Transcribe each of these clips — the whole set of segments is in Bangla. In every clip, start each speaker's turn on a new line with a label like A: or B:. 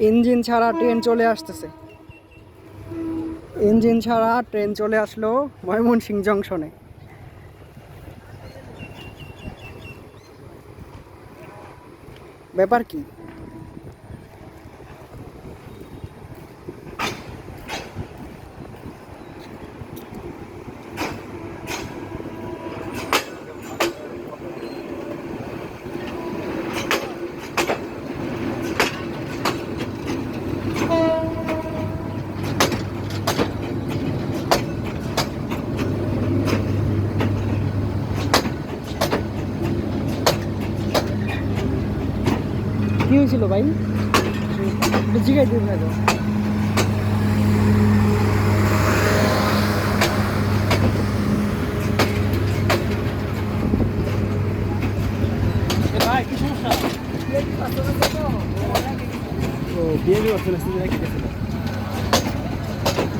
A: ইঞ্জিন ছাড়া ট্রেন চলে আসতেছে। ইঞ্জিন ছাড়া ট্রেন চলে আসলো ময়মনসিং জংশনে। ব্যাপার কি? কি হয়েছিল ভাই? জিগাই দিন না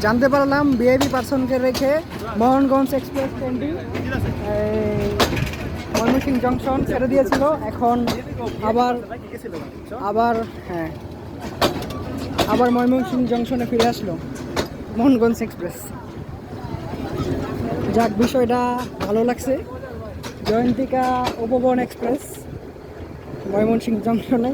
A: জানতে পারলাম বিআইপি পার্সনকে রেখে মোহনগঞ্জ এক্সপ্রেস ট্রেনটি ময়মনসিংহ জংশন ছেড়ে দিয়েছিল। এখন আবার আবার হ্যাঁ আবার ময়মনসিং জংশনে ফিরে আসলো মোহনগঞ্জ এক্সপ্রেস। যাক, বিষয়টা ভালো লাগছে। জয়ন্তিকা উপবন এক্সপ্রেস ময়মনসিং জংশনে।